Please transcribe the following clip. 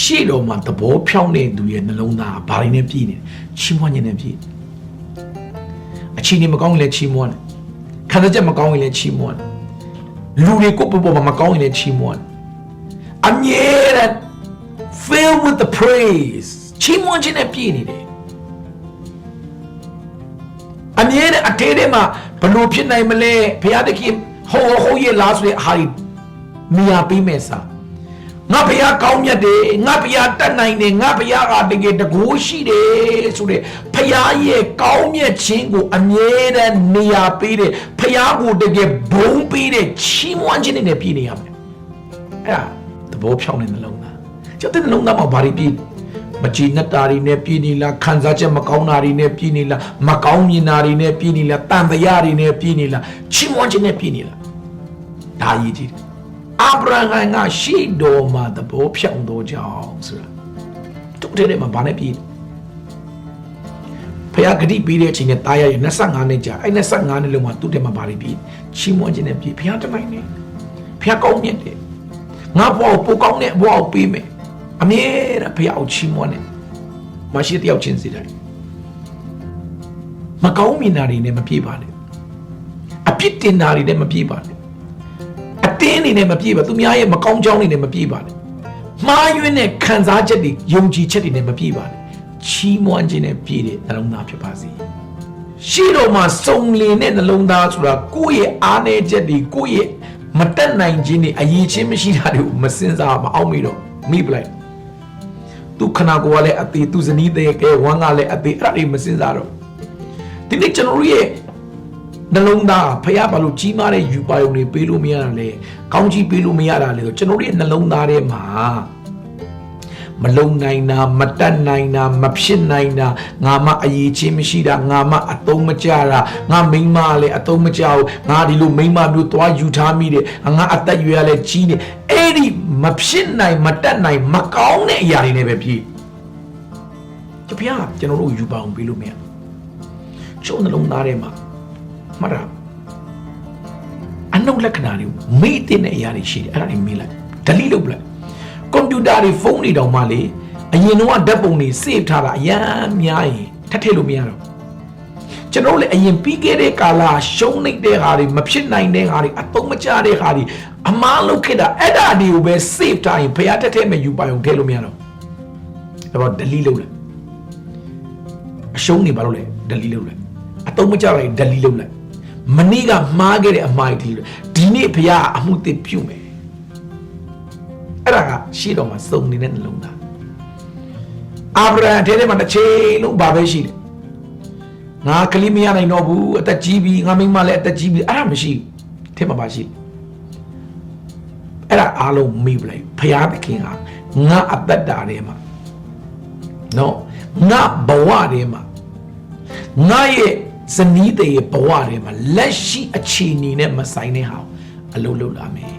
ရှေ့တော်မှာသဘောဖြောင်းတဲ့သူရဲ့နှလုံးသားကဘာတွေနဲ့ပြည့်နေလဲချီးမွမ်းခြင်းနဲ့ပြည့်တယ်အချိန်ကြီးမကောင်းရင်လည်းချီးမွမ်းတယ်ခံစားချက်မကောင်းရင်လည်းချီးမွမ်းတယ်လူတွေကိုယ့်ပေါ်ပေါ်မှာမကောင်းရင်လည်းချီးမွမ်းတယ်အမြဲတမ်း filled with the praise ချီးမွမ်းခြင်းနဲ့ပြည့်နေတယ်အမြဲတမ်းအတေးထဲမှာဘလို့ဖြစ်နိုင်မလဲဘုရားသခင်ဟိုဟိုရဲ့လားဆိုတဲ့ဟာဒီနေရာပေးမယ်စား ငါဘုရားကောင်းမြတ်တယ်ငါဘုရားတတ်နိုင်တယ်ငါဘုရားကတကယ်တကိုးရှိတယ်ဆိုတဲ့ဘုရားရဲ့ကောင်းမြတ်ခြင်းကိုအမြဲတမ်းနေရာပေးတယ်ဘုရားကိုတကယ်ဘုံပေးတဲ့ချီးမွမ်းခြင်းနဲ့ပြည့်နေရမယ်အဲ့ဒါသဘောဖြောင်းတဲ့နှလုံးသားကျတဲ့နှလုံးသားမှာဘာတွေပြည့်မကြည်နက်တာတွေနဲ့ပြည့်နေလားခံစားချက်မကောင်းတာတွေနဲ့ပြည့်နေလားမကောင်းမြင်တာတွေနဲ့ပြည့်နေလားတန်တရားတွေနဲ့ပြည့်နေလားချီးမွမ်းခြင်းနဲ့ပြည့်နေလားဒါအရေးကြီးတယ် အာဗြဟံကရှိတော်မှာသဘောဖြောင်းတော်ကြောင့်ဆိုတာသူ့တဲ့မှာဘာနဲ့ပြည့်ဖခင်ဂတိပေးတဲ့အချိန်နဲ့တားရရ25နှစ်ကြာအဲ့25နှစ်လုံးမှာသူ့တဲ့မှာဘာတွေပြည့်ချီးမွမ်းခြင်းနဲ့ပြည့်ဖခင်တမိုင်းနေဖခင်ကောင်းမြတ်တယ်ငါဘဝကိုပိုကောင်းတဲ့ဘဝကိုပေးမယ်အမြဲတမ်းဖခင်ကိုချီးမွမ်းတယ်မရှိတယောက်ချင်းစီတိုင်းမကောင်းမြင်တာတွေနဲ့မပြေပါနဲ့အပြစ်တင်တာတွေနဲ့မပြေပါနဲ့အ တင်းတွေနဲ့မပြေပါသူများရဲ့မကောင်းကြောင်းတွေနဲ့မပြေပါနဲ့မှားယွင်းတဲ့ခံစားချက်တွေယုံကြည်ချက်တွေနဲ့မပြေပါနဲ့ချီးမွမ်းခြင်းနဲ့ပြည့်တဲ့နှလုံးသားဖြစ်ပါစေရှိတော်မှာစုံလင်တဲ့နှလုံးသားဆိုတာကိုယ့်ရဲ့အားနည်းချက်တွေကိုယ့်ရဲ့မတက်နိုင်ခြင်းတွေအရေးချင်းမရှိတာတွေကိုမစင်စားမအောင်မိတော့မိပလိုက်သူခနာကိုယ်ကလည်းအသေးသူဇနီးတဲ့ကဲဝမ်းကလည်းအသေးအဲ့ဒါတွေမစင်စားတော့ဒီနေ့ကျွန်တော်တို့ရဲ့ နှလုံးသားဖះဘာလို့ကြီးမားတဲ့ယူပါယုံတွေပေးလို့မရတာလဲကောင်းကြီးပေးလို့မရတာလဲဆိုကျွန်တော်တို့ရဲ့နှလုံးသားထဲမှာမလုံနိုင်တာမတတ်နိုင်တာမဖြစ်နိုင်တာငါမအရေးချင်းမရှိတာငါမအတုံးမကြတာငါမိန်းမလည်းအတုံးမကြဘူးငါဒီလိုမိန်းမမျိုးသွားယူထားမိတယ်ငါအသက်အရွယ်ကလည်းကြီးနေအဲ့ဒီမဖြစ်နိုင်မတတ်နိုင်မကောင်းတဲ့အရာတွေနဲ့ပဲဖြစ်ကြပြကျွန်တော်တို့ယူပါအောင်ပေးလို့မရချိုးနှလုံးသားထဲမှာ မှတ်တာအနုလက္ခဏာတွေမေ့တဲ့အရာတွေရှိတယ်အဲ့ဒါတွေမေ့လိုက် delete လုပ်လိုက်ကွန်ပျူတာတွေဖုန်းတွေတောင်မှလေအရင်တော့ဓာတ်ပုံတွေ save ထားတာအရန်များရင်ထပ်ထည့်လို့မရတော့ကျွန်တော်တို့လည်းအရင်ပြီးခဲ့တဲ့ကာလရှုံးနေတဲ့ဟာတွေမဖြစ်နိုင်တဲ့ဟာတွေအတုံးမကျတဲ့ဟာတွေအမားလုပ်ခဲ့တာအဲ့ဒါတွေကိုပဲ save ထားရင်ဖះတက်တဲ့မဲ့ယူပိုင်အောင်ထည့်လို့မရတော့အဲ့တော့ delete လုပ်လိုက်အရှုံးနေပါလို့လေ delete လုပ်လိုက်အတုံးမကျလိုက် delete လုပ်လိုက် မနေ့ကမှားခဲ့တဲ့အမှားတွေဒီနေ့ဖះအမှုသစ်ပြုမယ်အဲ့ဒါကရှေ့တော်မှာစုံနေတဲ့နှလုံးသားအာဗြဟံထဲထဲမှာတစ်ချိန်လုံးဘာပဲရှိတယ်ငါကလေးမရနိုင်တော့ဘူးအသက်ကြီးပြီငါမိန်းမလည်းအသက်ကြီးပြီအဲ့ဒါမရှိဘူးထဲမှာပါရှိအဲ့ဒါအားလုံးမေ့ပလိုက်ဖရာသခင်ကငါအသက်တာထဲမှာနော်ငါဘဝထဲမှာငါရဲ့ ဇနီးတဲ့ရဲ့ဘဝထဲမှာလက်ရှိအခြေအနေနဲ့မဆိုင်တဲ့ဟာကိုအလုပ်လုပ်လာမယ်